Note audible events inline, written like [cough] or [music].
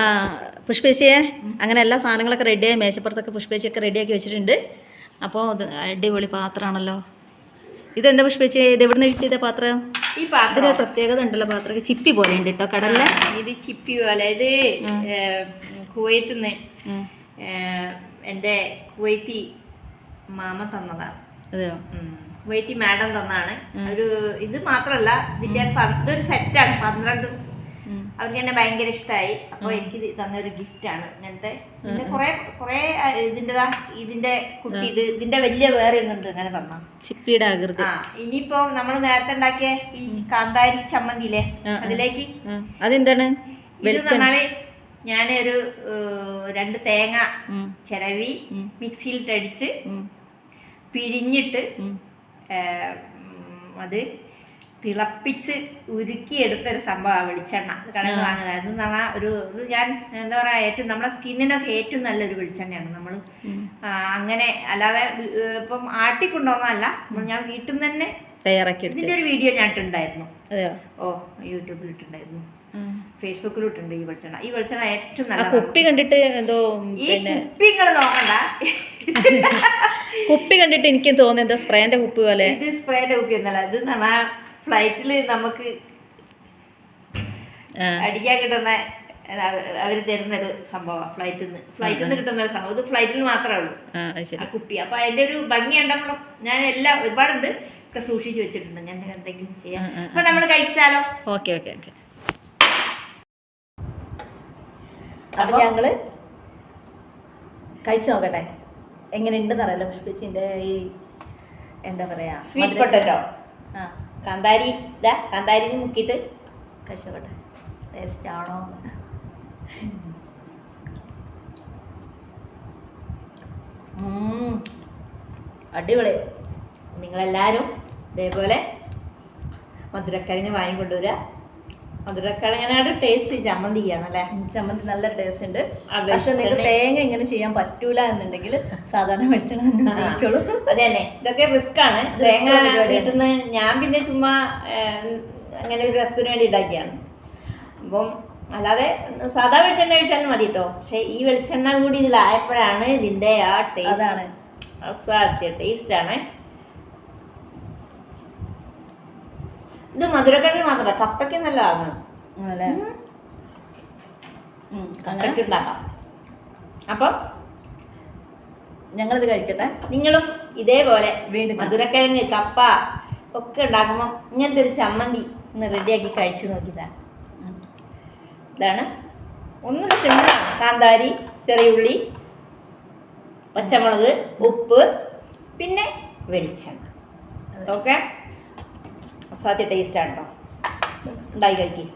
ആ പുഷ്പേച്ചിയെ അങ്ങനെ എല്ലാ സാധനങ്ങളൊക്കെ റെഡിയായി മേശപ്പുറത്തൊക്കെ പുഷ്പേശിയൊക്കെ റെഡിയാക്കി വെച്ചിട്ടുണ്ട്. അപ്പോൾ അടിപൊളി പാത്രമാണല്ലോ. ഇതെന്താ പുഷ്പേശി ഇത് എവിടെ നിന്ന് കിട്ടിയത് പാത്രം? ഈ പാത്രം. പ്രത്യേകത ഉണ്ടല്ലോ പാത്രം ചിപ്പി പോലെ ഉണ്ട് കേട്ടോ കടലിലെ? ഇത് ചിപ്പി പോലെ. ഇത് കുവൈത്തിൽ നിന്ന്. എന്റെ കുവൈത്തി മാമ തന്നതാണ് അതെയോ? കുവൈത്തി മാഡം തന്നാണ്. ഒരു ഇത് മാത്രമല്ല ഇതിന്റെ പന്ത്രണ്ട് സെറ്റാണ് പന്ത്രണ്ട്. അവർക്ക് എന്നെ ഭയങ്കര ഇഷ്ടമായി അപ്പോൾ എനിക്ക് തന്നൊരു ഗിഫ്റ്റാണ് ഇങ്ങനത്തെ പിന്നെ കുറേ കുറേ ഇതിന്റെതാ ഇതിന്റെ കുട്ടി ഇത് ഇതിന്റെ വലിയ വേറെ ഒന്നുണ്ട് ഇങ്ങനെ തന്ന. ചിപ്പിയുടെ ആകൃതി. ആ ഇനിയിപ്പോ നമ്മൾ നേരത്തെ ഉണ്ടാക്കിയ ഈ കാന്താരി ചമ്മന്തിയില്ലേ. അതിലേക്ക്? അതെന്താണ്? ഇത് പറഞ്ഞാൽ ഞാൻ ഒരു രണ്ട് തേങ്ങ ചിരവി. മിക്സിയിലിട്ടടിച്ച് പിഴിഞ്ഞിട്ട്. അത് തിളപ്പിച്ച് ഉരുക്കിയെടുത്തൊരു സംഭവമാണ് വെളിച്ചെണ്ണ. കടന്ന് കടയിൽ വാങ്ങുന്നത് അത് ഒരു ഇത് ഞാൻ എന്താ പറയുക ഏറ്റവും നമ്മുടെ സ്കിന്നിനൊക്കെ ഏറ്റവും നല്ലൊരു വെളിച്ചെണ്ണയാണ്. നമ്മൾ അങ്ങനെ അല്ലാതെ ഇപ്പം ആട്ടിക്കൊണ്ടോന്നല്ല ഞാൻ വീട്ടിൽ നിന്ന് തന്നെ തയ്യാറാക്കി ഇതിന്റെ ഇതിന്റെ ഒരു വീഡിയോ ഞാൻ ഇട്ടുണ്ടായിരുന്നു ഓ യൂട്യൂബിൽ ഇട്ടുണ്ടായിരുന്നു. ഫേസ്ബുക്കിലും ഇട്ടുണ്ട് ഈ വെളിച്ചെണ്ണ. ഈ വെളിച്ചെണ്ണ ഏറ്റവും നല്ല കുപ്പി കണ്ടിട്ട് എന്തോ ഈ കുപ്പിങ്ങൾ നോക്കണ്ട. [laughs] കുപ്പി കണ്ടിട്ട് എനിക്ക് തോന്നുന്നു എന്താ സ്പ്രേന്റെ കുപ്പി പോലെ. ഇത് സ്പ്രേന്റെ കുപ്പി എന്നല്ല. ഇത് പറഞ്ഞാൽ ഫ്ലൈറ്റിൽ നമുക്ക് അടിക്കാൻ കിട്ടുന്ന അവർ തരുന്നൊരു സംഭവമാണ് ഫ്ലൈറ്റിൽ നിന്ന് ഫ്ലൈറ്റിൽ നിന്ന് കിട്ടുന്ന ഒരു സംഭവം. ഇത് ഫ്ലൈറ്റിൽ മാത്രമേ ഉള്ളൂ. ആ കുപ്പി അപ്പൊ അതിന്റെ ഒരു ഭംഗി ഉണ്ടപ്പോൾ ഞാൻ എല്ലാം ഒരുപാടുണ്ട്. ഒക്കെ സൂക്ഷിച്ചു വെച്ചിട്ടുണ്ട്. ഞാൻ എന്തെങ്കിലും ചെയ്യാം. അപ്പൊ നമ്മൾ കഴിച്ചാലോ? Okay okay okay. അപ്പൊ അപ്പൊ ഞങ്ങൾ കഴിച്ചു നോക്കട്ടെ. എങ്ങനെയുണ്ടെന്ന് അറിയാലോ പുഷ്പിച്ചിന്റെ ഈ എന്താ പറയാ സ്വീറ്റ് പൊട്ടറ്റോ ആ. കാന്താരി ഇതാ കാന്താരിയിൽ മുക്കിയിട്ട് കഴിച്ചോട്ടെ ടേസ്റ്റ് ആണോ. അടിപൊളി. നിങ്ങളെല്ലാവരും ഇതേപോലെ മധുരക്കിഴങ്ങ് വാങ്ങിക്കൊണ്ടുവരിക മധുരക്കിഴങ്ങിനാട് ടേസ്റ്റ് ചമ്മന്തിയാണ് അല്ലേ ചമ്മന്തി നല്ല ടേസ്റ്റ് ഉണ്ട്. പക്ഷെ നിങ്ങൾക്ക് തേങ്ങ ഇങ്ങനെ ചെയ്യാൻ പറ്റൂല എന്നുണ്ടെങ്കിൽ സാധാരണ വെളിച്ചെണ്ണ തന്നെ. അത് തന്നെ ഇതൊക്കെ റിസ്ക് ആണ്. തേങ്ങ പരിപാടിയാണ്. ഞാൻ പിന്നെ ചുമ്മാ അങ്ങനെ ഒരു രസത്തിന് വേണ്ടി ഇതാക്കിയാണ്. അപ്പം അല്ലാതെ സാധാ വെളിച്ചെണ്ണ കഴിച്ചാലും മതി കേട്ടോ പക്ഷെ ഈ വെളിച്ചെണ്ണ കൂടി ഇതിലായപ്പോഴാണ് ഇതിന്റെ ആ ടേസ്റ്റ് അതാണ്. ടേസ്റ്റ് ആണ്. ഇത് മധുരക്കണ്ണി മാത്രമല്ല കപ്പയ്ക്ക് നല്ലതാണ്. കപ്പയ്ക്ക് ഉണ്ടാക്കാം. അപ്പം ഞങ്ങളിത് കഴിക്കട്ടെ. നിങ്ങളും ഇതേപോലെ വീണ്ടും മധുരക്കിഴങ്ങ് കപ്പ ഒക്കെ ഉണ്ടാക്കുമ്പോൾ ഇങ്ങനത്തെ ഒരു ചമ്മന്തി ഒന്ന് റെഡിയാക്കി കഴിച്ചു നോക്കിയതാ. ഉം. ഇതാണ്. ഒന്നും സിമ്പിളാണ് കാന്താരി ചെറിയ ഉള്ളി പച്ചമുളക് ഉപ്പ് പിന്നെ വെളിച്ചെണ്ണ. ഓക്കെ? അസാധ്യ ടേസ്റ്റാണ് കേട്ടോ ഉണ്ടായി കഴിക്കും.